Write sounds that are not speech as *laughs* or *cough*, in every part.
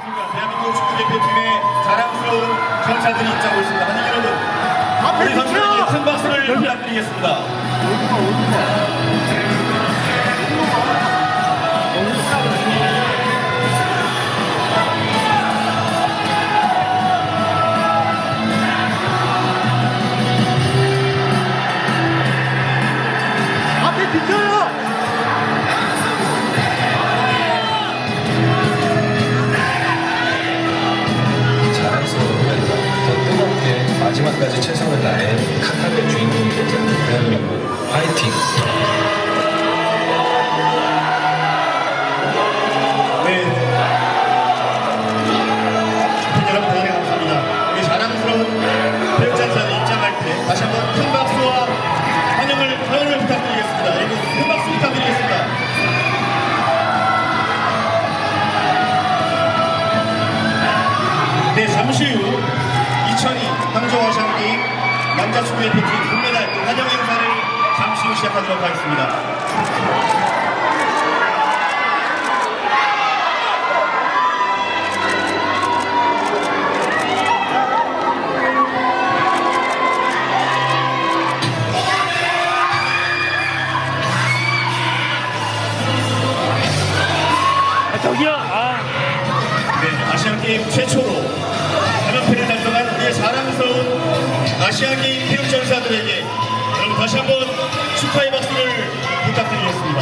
대한민국 축구 대표팀의 자랑스러운 전사들이 입장하고 있습니다. 환영 여러분, 우리 선수들에게 큰 박수를 부탁드리겠습니다. 잠시 후 2002 항저우 아시안게임 남자 축구 대표팀 금메달 환영 행사를 잠시 후 시작하도록 하겠습니다. 아, 저기요! 아, 네, 아시안 게임 최초로 아시안게임 태극 전사들에게 여러분 다시 한번 축하의 박수를 부탁드리겠습니다.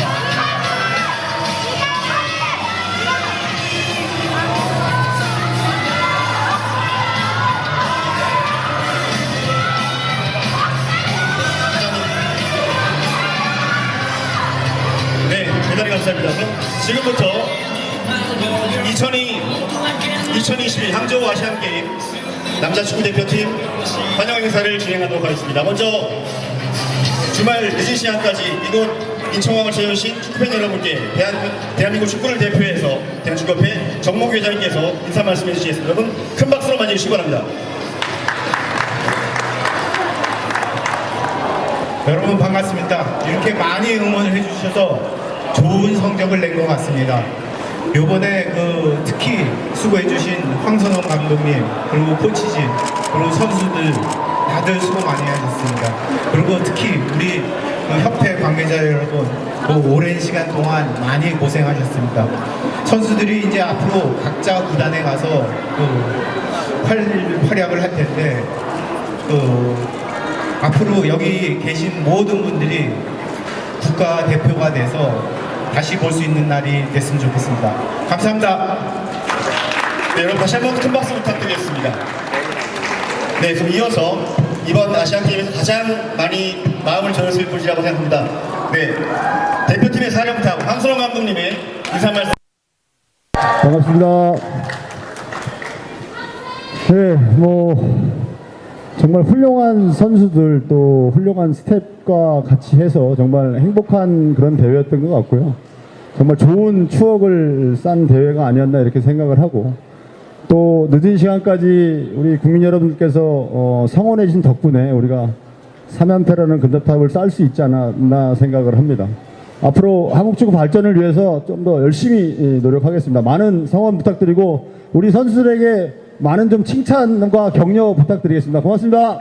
네, 대단히 감사합니다. 지금부터 2002, 2022 항저우 아시안 게임 남자 축구 대표팀 환영 행사를 진행하도록 하겠습니다. 먼저 주말 늦은 시간까지 이곳 인천광을 찾아주신 축구팬 여러분께 대한, 대한민국 축구를 대표해서 대한축구협회 정몽 회장님께서 인사 말씀해 주시겠습니다. 여러분 큰 박수로 맞이해주시기 바랍니다. 여러분 반갑습니다. 이렇게 많이 응원을 해주셔서 좋은 성적을 낸 것 같습니다. 요번에 그 특히 수고해주신 황선홍 감독님 그리고 코치진 그리고 선수들 다들 수고 많이 하셨습니다. 그리고 특히 우리 그 협회 관계자 여러분 그 오랜 시간 동안 많이 고생하셨습니다. 선수들이 이제 앞으로 각자 구단에 가서 그 활, 활약을 할 텐데 그 앞으로 여기 계신 모든 분들이 국가 대표가 돼서 다시 볼 수 있는 날이 됐으면 좋겠습니다. 감사합니다. 네, 여러분 다시 한번 큰 박수 부탁드리겠습니다. 네, 그럼 이어서 이번 아시안 게임에서 가장 많이 마음을 전했을 분이라고 생각합니다. 네, 대표팀의 사령탑 황선홍 감독님의 인사 말씀. 반갑습니다. 네, 뭐 정말 훌륭한 선수들 또 훌륭한 스텝과 같이 해서 정말 행복한 그런 대회였던 것 같고요. 정말 좋은 추억을 싼 대회가 아니었나 이렇게 생각을 하고 또 늦은 시간까지 우리 국민 여러분들께서 어, 성원해 주신 덕분에 우리가 3연패라는 금접탑을 쌓을 수 있지 않았나 생각을 합니다. 앞으로 한국 축구 발전을 위해서 좀 더 열심히 예, 노력하겠습니다. 많은 성원 부탁드리고 우리 선수들에게 많은 좀 칭찬과 격려 부탁드리겠습니다. 고맙습니다.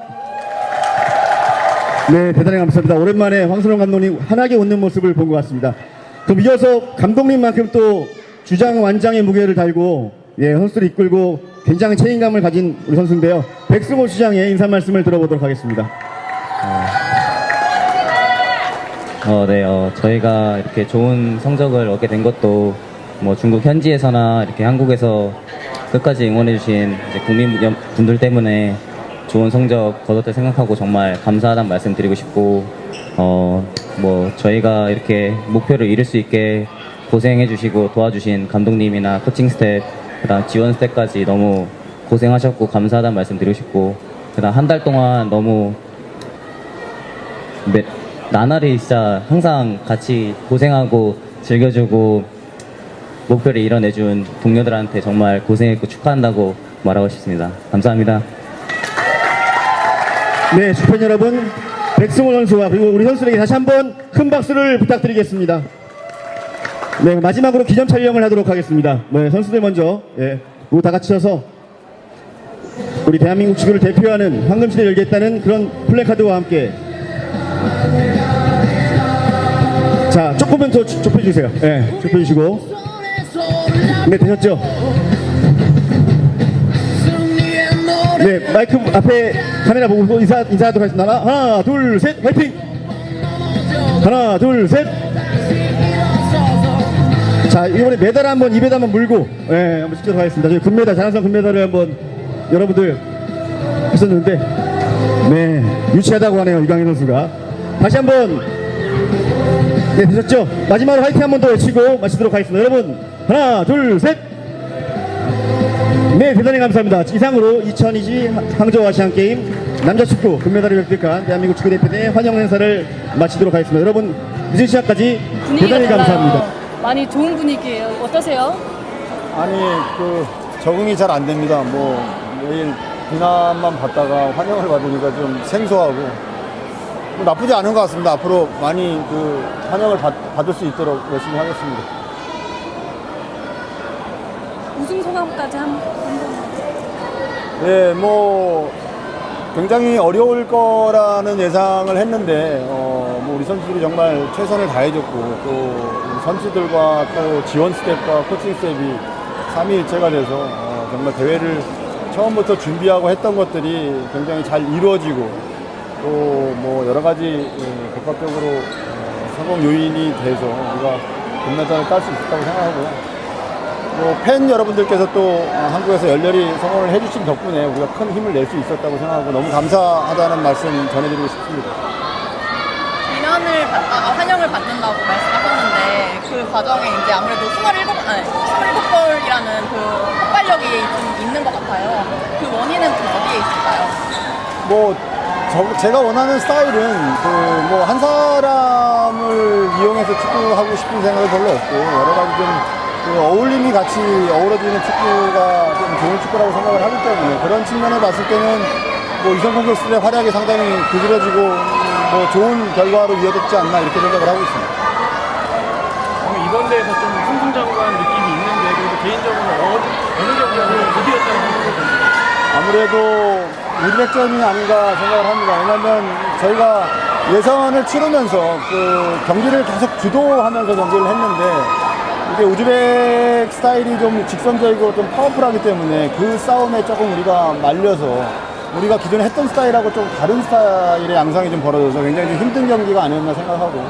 네, 대단히 감사합니다. 오랜만에 황선홍 감독님 환하게 웃는 모습을 본 것 같습니다. 그럼 이어서 감독님만큼 또 주장 완장의 무게를 달고 예, 선수를 이끌고 굉장히 책임감을 가진 우리 선수인데요. 백승호 주장의 인사 말씀을 들어보도록 하겠습니다. 어, 네, 어, 저희가 이렇게 좋은 성적을 얻게 된 것도 뭐 중국 현지에서나 이렇게 한국에서 끝까지 응원해주신 이제 국민 분들 때문에 좋은 성적 거뒀다 생각하고 정말 감사하다는 말씀 드리고 싶고, 어, 뭐 저희가 이렇게 목표를 이룰 수 있게 고생해주시고 도와주신 감독님이나 코칭 스텝, 그 다음 지원 스텝까지 너무 고생하셨고 감사하다는 말씀 드리고 싶고, 그 다음 한 달 동안 너무 매, 나날이 진짜 항상 같이 고생하고 즐겨주고 목표를 이뤄내준 동료들한테 정말 고생했고 축하한다고 말하고 싶습니다. 감사합니다. 네, 축팬 여러분, 백승호 선수와 그리고 우리 선수들에게 다시 한번 큰 박수를 부탁드리겠습니다. 네, 마지막으로 기념 촬영을 하도록 하겠습니다. 네, 선수들 먼저 예, 그리고 다 같이 서서 우리 대한민국 축구를 대표하는 황금시대 를 열겠다는 그런 플래카드와 함께 자 조금만 더 좁- 좁혀주세요. 네, 좁혀주시고 네 되셨죠? 네 마이크 앞에 카메라 보고 인사 인사하도록 하겠습니다. 하나, 둘셋 화이팅! 하나 둘 셋. 자 이번에 메달 한번 입에다 한번 물고 예 한번 찍도록 하겠습니다. 저희 금메달 자랑성 금메달을 한번 여러분들 했었는데 네 유치하다고 하네요 이강인 선수가 다시 한번 네 되셨죠? 마지막으로 화이팅 한 번 더 외치고 마치도록 하겠습니다. 여러분 하나 둘 셋. 네 대단히 감사합니다. 이상으로 2020 항저우 아시안 게임 남자 축구 금메달을 획득한 대한민국 축구 대표대 환영 행사를 마치도록 하겠습니다. 여러분 늦은 시간까지 대단히 달라요. 감사합니다. 많이 좋은 분위기예요. 어떠세요? 아니 그 적응이 잘 안 됩니다. 뭐 매일 비난만 받다가 환영을 받으니까 좀 생소하고 뭐 나쁘지 않은 것 같습니다. 앞으로 많이 그 환영을 받, 받을 수 있도록 열심히 하겠습니다. 우승 소감까지 한, 한 번. 네, 뭐 굉장히 어려울 거라는 예상을 했는데 어, 뭐 우리 선수들이 정말 최선을 다해줬고 또 우리 선수들과 또 지원 스텝과 코칭 스텝이 삼위일체가 돼서 어, 정말 대회를 처음부터 준비하고 했던 것들이 굉장히 잘 이루어지고 또 뭐 여러 가지 예, 복합적으로 어, 성공 요인이 돼서 우리가 금메달을 딸 수 있었다고 생각하고요. 뭐팬 여러분들께서 또 어, 한국에서 열렬히 성원을 해주신 덕분에 우리가 큰 힘을 낼 수 있었다고 생각하고 너무 감사하다는 말씀 전해드리고 싶습니다. 받, 아, 환영을 받는다고 말씀하셨는데 그 과정에 이제 아무래도 27, 아니, 27골이라는 그 폭발력이 좀 있는 것 같아요. 그 원인은 좀 어디에 있을까요? 뭐 저- 제가 원하는 스타일은 그 뭐 한 사람을 이용해서 축구하고 싶은 생각이 별로 없고 여러 가지 좀그 어울림이 같이 어우러지는 축구가 좀 좋은 축구라고 생각을 하기 때문에 그런 측면에 봤을 때는 뭐 이성공 교수의 활약이 상당히 두드러지고 음, 뭐 좋은 결과로 이어졌지 않나 이렇게 생각을 하고 있습니다. 그럼 이번 대회에서 좀 승승장구한 느낌이 있는데 그래도 개인적으로 어느, 어느 경기를 못 이겼다고 생각하거든요. 아무래도 우리백전이 아닌가 생각을 합니다. 왜냐하면 저희가 예선을 치르면서 그 경기를 계속 주도하면서 경기를 했는데 이게 우즈벡 스타일이 좀 직선적이고 좀 파워풀하기 때문에 그 싸움에 조금 우리가 말려서 우리가 기존에 했던 스타일하고 좀 다른 스타일의 양상이 좀 벌어져서 굉장히 좀 힘든 경기가 아니었나 생각하고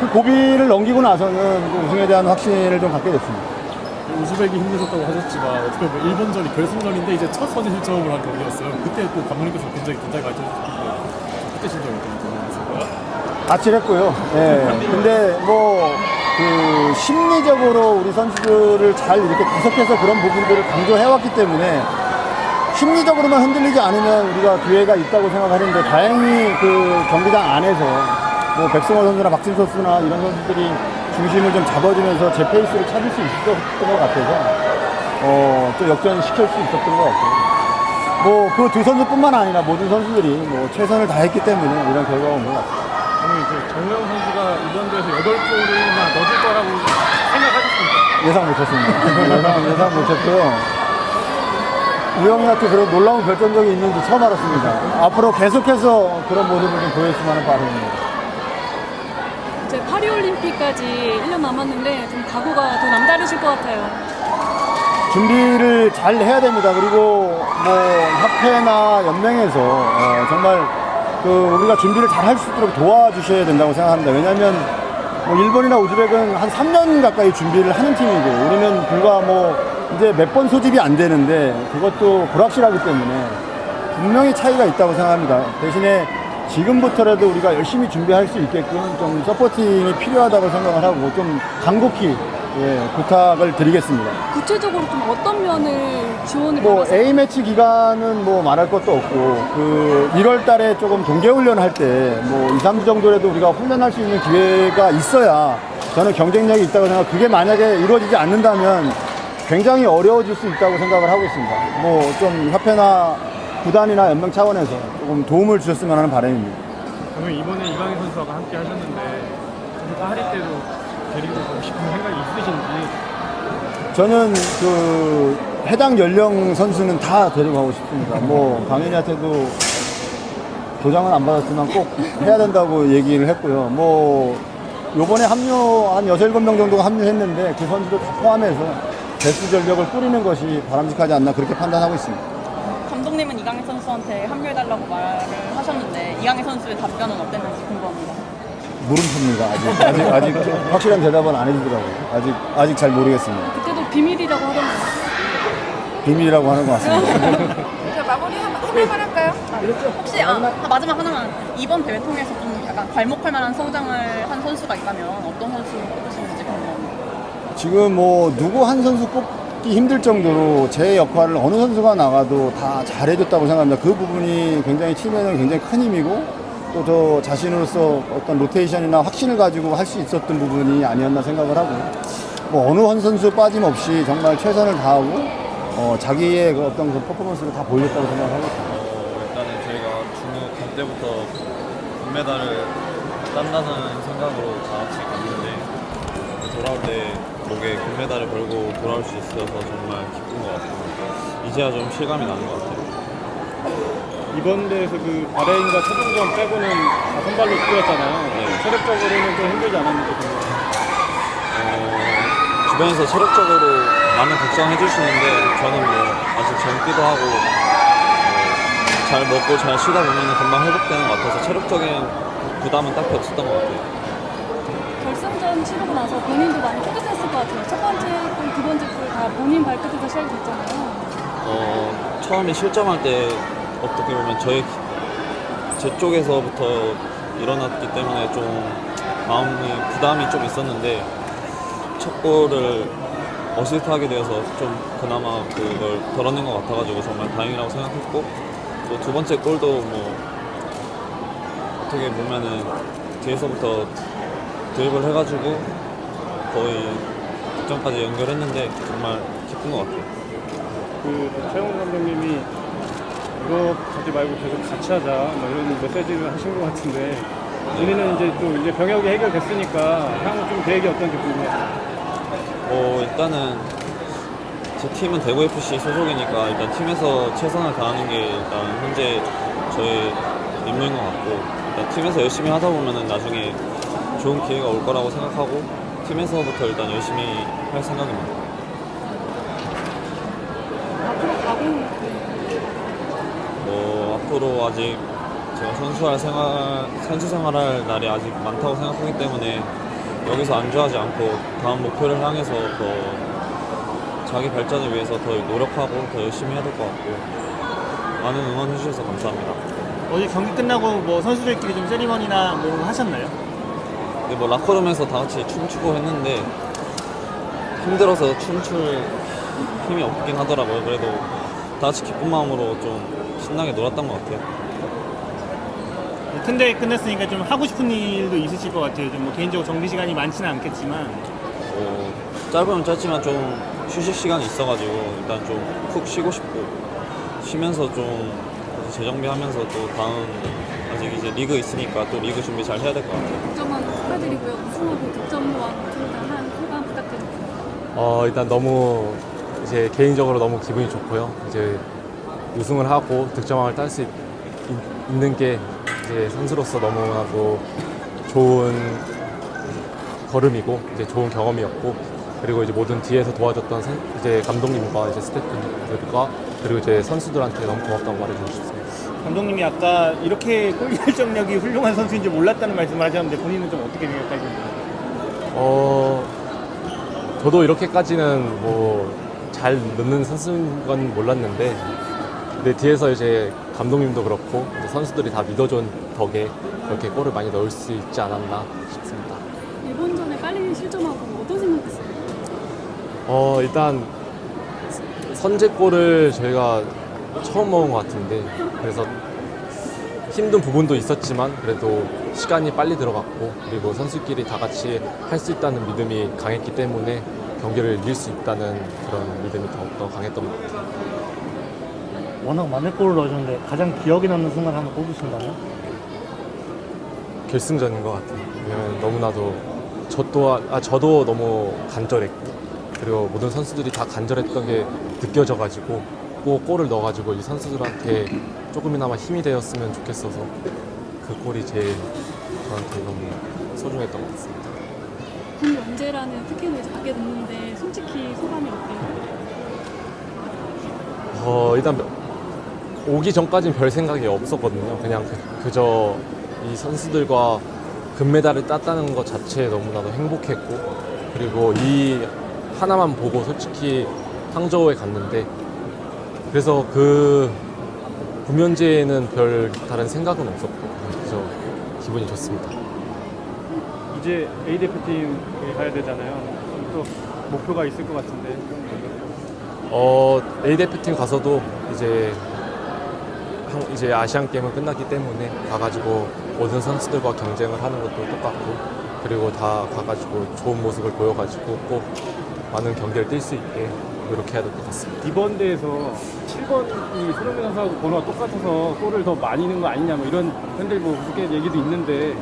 그 고비를 넘기고 나서는 그 우승에 대한 확신을 좀 갖게 됐습니다. 우즈벡이 힘드셨다고 하셨지만 어떻게 보면 일본전이 결승전인데 이제 첫 선제 실점을 한 경기였어요. 그때 또 감독님께서 굉장히 긴장이 많이 되셨는데 그때 심정이 어떠셨어요? 아찔했고요. 예. 근데 뭐, 그, 심리적으로 우리 선수들을 잘 이렇게 계속해서 그런 부분들을 강조해왔기 때문에 심리적으로만 흔들리지 않으면 우리가 기회가 있다고 생각하는데 다행히 그 경기장 안에서 뭐 백승호 선수나 박진 선수나 이런 선수들이 중심을 좀 잡아주면서 제 페이스를 찾을 수 있었던 것 같아서 어, 또 역전시킬 수 있었던 것 같아요. 뭐 그 두 선수뿐만 아니라 모든 선수들이 뭐 최선을 다했기 때문에 이런 결과가 온 것 같아요. 그러면 그 정우영 선수가 이번 대회에서 8골이나 넣을 거라고 생각하셨습니까? 예상 못했습니다. *laughs* 예상, 예상 못했고요. 우영이 같은 그런 놀라운 결정력이 있는지 처음 알았습니다. 앞으로 계속해서 그런 모습을 좀 보였으면 하는 바람입니다. 이제 파리올림픽까지 1년 남았는데 좀 각오가 더 남다르실 것 같아요. 준비를 잘 해야 됩니다. 그리고 뭐 협회나 연맹에서 어, 정말 그 우리가 준비를 잘 할 수 있도록 도와주셔야 된다고 생각합니다. 왜냐하면 뭐 일본이나 우즈벡은 한 3년 가까이 준비를 하는 팀이고 우리는 불과 뭐 이제 몇 번 소집이 안 되는데 그것도 불확실하기 때문에 분명히 차이가 있다고 생각합니다. 대신에 지금부터라도 우리가 열심히 준비할 수 있게끔 좀 서포팅이 필요하다고 생각을 하고 좀 간곡히 예, 부탁을 드리겠습니다. 구체적으로 좀 어떤 면을 지원을 뭐 받아서 A 매치 기간은 뭐 말할 것도 없고 그 1월 달에 조금 동계 훈련 할 때 뭐 2, 3주 정도라도 우리가 훈련할 수 있는 기회가 있어야 저는 경쟁력이 있다고 생각. 그게 만약에 이루어지지 않는다면 굉장히 어려워질 수 있다고 생각을 하고 있습니다. 뭐 좀 협회나 구단이나 연맹 차원에서 조금 도움을 주셨으면 하는 바람입니다. 그러면 이번에 이강인 선수와 함께 하셨는데 하리 때도 데리고 가고 싶은 생각이 있으신지 저는 그 해당 연령 선수는 다 데리고 가고 싶습니다. 뭐 강현이한테도 도장은 안 받았지만 꼭 해야 된다고 *laughs* 얘기를 했고요. 뭐 요번에 합류 한 여섯 일곱 명 정도가 합류했는데 그 선수들 다 포함해서 배수 전력을 뿌리는 것이 바람직하지 않나 그렇게 판단하고 있습니다. 감독님은 이강인 선수한테 합류해달라고 말을 하셨는데 이강인 선수의 답변은 어땠는지 궁금합니다. 물음표입니다. 아직 아직 아직 좀 확실한 대답은 안 해주더라고요. 아직 아직 잘 모르겠습니다. 그때도 비밀이라고 하던데. 비밀이라고 하는 것 같습니다. *laughs* 자, 마무리 한, 하나만 할까요? 혹시 아, 아, 마지막 하나만 이번 대회 통해서 좀 약간 괄목할 만한 성장을 한 선수가 있다면 어떤 선수 꼽으시는지 궁금합니다. 지금 뭐 누구 한 선수 뽑기 힘들 정도로 제 역할을 어느 선수가 나가도 다 잘해줬다고 생각합니다. 그 부분이 굉장히 팀에는 굉장히 큰 힘이고 또 저 자신으로서 어떤 로테이션이나 확신을 가지고 할 수 있었던 부분이 아니었나 생각을 하고 뭐 어느 한 선수 빠짐없이 정말 최선을 다하고 어, 자기의 그 어떤 그 퍼포먼스를 다 보여줬다고 생각하고 있습니다. 어, 일단은 저희가 중국 때부터 금메달을 딴다는 생각으로 다 같이 갔는데 돌아올 때 목에 금메달을 걸고 돌아올 수 있어서 정말 기쁜 것 같고 이제야 좀 실감이 나는 것 같아요. 이번 대회에서 그 바레인과 최종전 빼고는 다 선발로 뛰었잖아요. 체력적으로는 좀 힘들지 않았는데 어, 주변에서 체력적으로 많은 걱정해 주시는데 저는 뭐 아직 젊기도 하고 어, 잘 먹고 잘 쉬다 보면 금방 회복되는 것 같아서 체력적인 부담은 딱히 없었던 것 같아요. 결승전 치르고 나서 본인도 많이 뿌듯했을 것 같아요. 첫 번째 골, 두 번째 골 다 본인 발끝에서 시작이 됐잖아요. 어, 처음에 실점할 때 어떻게 보면 저희 제 쪽에서부터 일어났기 때문에 좀 마음이 부담이 좀 있었는데 첫 골을 어시스트하게 되어서 좀 그나마 그걸 덜어낸 것 같아가지고 정말 다행이라고 생각했고 또 두 번째 골도 뭐 어떻게 보면은 뒤에서부터 드립을 해가지고 거의 득점까지 연결했는데 정말 기쁜 것 같아요. 그 최영 감독님이 이거 가지 말고 계속 같이 하자 뭐 이런 메시지를 하신 것 같은데 본인은 이제 또 이제 병역이 해결됐으니까 향후 좀 계획이 어떤지 궁금해요. 어, 일단은 제 팀은 대구 FC 소속이니까 일단 팀에서 최선을 다하는 게 일단 현재 저의 임무인 것 같고 일단 팀에서 열심히 하다 보면은 나중에 좋은 기회가 올 거라고 생각하고 팀에서부터 일단 열심히 할 생각입니다. 앞으로 가고 있는 뭐 앞으로 아직 제가 선수할 생활 선수 생활할 날이 아직 많다고 생각하기 때문에 여기서 안주하지 않고 다음 목표를 향해서 더 자기 발전을 위해서 더 노력하고 더 열심히 해야 될 것 같고 많은 응원해 주셔서 감사합니다. 어제 경기 끝나고 뭐 선수들끼리 좀 세리머니나 뭐 하셨나요? 근데 뭐 라커룸에서 다 같이 춤추고 했는데 힘들어서 춤출 힘이 없긴 하더라고요. 그래도 다 같이 기쁜 마음으로 좀 신나게 놀았던 것 같아요. 큰 대회 끝났으니까 좀 하고 싶은 일도 있으실 것 같아요. 좀 뭐 개인적으로 정비 시간이 많지는 않겠지만 어, 짧으면 짧지만 좀 휴식 시간이 있어가지고 일단 좀 푹 쉬고 싶고 쉬면서 좀 재정비하면서 또 다음 아직 이제 리그 있으니까 또 리그 준비 잘 해야 될 것 같아요. 득점만 축하드리고요. 우승하고 득점왕 둘다한 소감 부탁드립니다. 어, 일단 너무 이제 개인적으로 너무 기분이 좋고요. 이제 우승을 하고 득점왕을 딸 수 있는 게 이제 선수로서 너무나도 좋은 걸음이고 이제 좋은 경험이었고 그리고 이제 모든 뒤에서 도와줬던 선- 이제 감독님과 이제 스태프들과 그리고 이제 선수들한테 너무 고맙다고 말해주고 싶습니다. 감독님이 아까 이렇게 골 결정력이 훌륭한 선수인지 몰랐다는 말씀을 하셨는데 본인은 좀 어떻게 생각하시는지 어, 저도 이렇게까지는 뭐 잘 넣는 선수인 건 몰랐는데, 근데 뒤에서 이제 감독님도 그렇고 이제 선수들이 다 믿어준 덕에 이렇게 골을 많이 넣을 수 있지 않았나 싶습니다. 일본전에 빨리 실점하고 어떤 생각했어요? 어, 일단 선제골을 저희가 처음 먹은 것 같은데, 그래서 힘든 부분도 있었지만 그래도 시간이 빨리 들어갔고 그리고 선수끼리 다 같이 할 수 있다는 믿음이 강했기 때문에 경기를 이길 수 있다는 그런 믿음이 더욱더 강했던 것 같아요. 워낙 많은 골을 넣으셨는데 가장 기억에 남는 순간 한번 꼽으신다면? 결승전인 것 같아요. 왜냐면 너무나도 저 또한, 아, 저도 너무 간절했고 그리고 모든 선수들이 다 간절했던 게 느껴져가지고 꼭 골을 넣어가지고 이 선수들한테 조금이나마 힘이 되었으면 좋겠어서 그 골이 제일 저한테 너무 소중했던 것 같습니다. 군 연재라는 특혜도 이제 받게 됐는데 솔직히 소감이 어때요? 어, 일단 오기 전까지는 별 생각이 없었거든요. 그냥 그, 저이 선수들과 금메달을 땄다는 것 자체에 너무나도 행복했고 그리고 이 하나만 보고 솔직히 항저우에 갔는데 그래서 그 구면제에는 별 다른 생각은 없었고 그래서 기분이 좋습니다. 이제 A 대표팀에 가야 되잖아요. 또 목표가 있을 것 같은데. 어, A 대표팀 가서도 이제 한- 이제 아시안 게임은 끝났기 때문에 가가지고 모든 선수들과 경쟁을 하는 것도 똑같고 그리고 다 가가지고 좋은 모습을 보여가지고 꼭 많은 경기를 뛸 수 있게 노력해야 될 것 같습니다. 이번 대회에서 7번이 손흥민 선수하고 번호가 똑같아서 골을 더 많이 넣은 거 아니냐 뭐 이런 팬들 뭐 그렇게 얘기도 있는데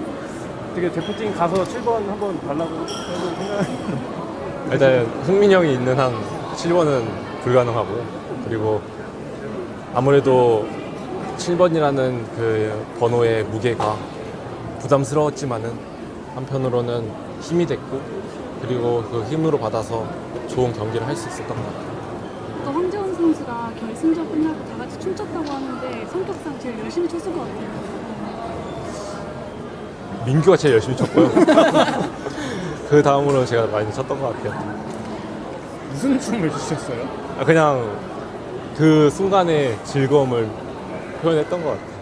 어떻게 대표팀 가서 7번 한번 달라고 생각 *laughs* 일단 흥민 형이 있는 한 7번은 불가능하고 그리고 아무래도 7번이라는 그 번호의 무게가 부담스러웠지만은 한편으로는 힘이 됐고 그리고 그 힘으로 받아서 좋은 경기를 할 수 있었던 것 같아요. 또 황재원 선수가 결승전 끝나고 다 같이 춤췄다고 하는데 성격상 제일 열심히 췄을 것 같아요. 민규가 제일 열심히 쳤고요. *laughs* 그 다음으로 제가 많이 쳤던 것 같아요. 무슨 춤을 추셨어요? 아, 그냥 그 순간의 즐거움을 표현했던 것 같아요.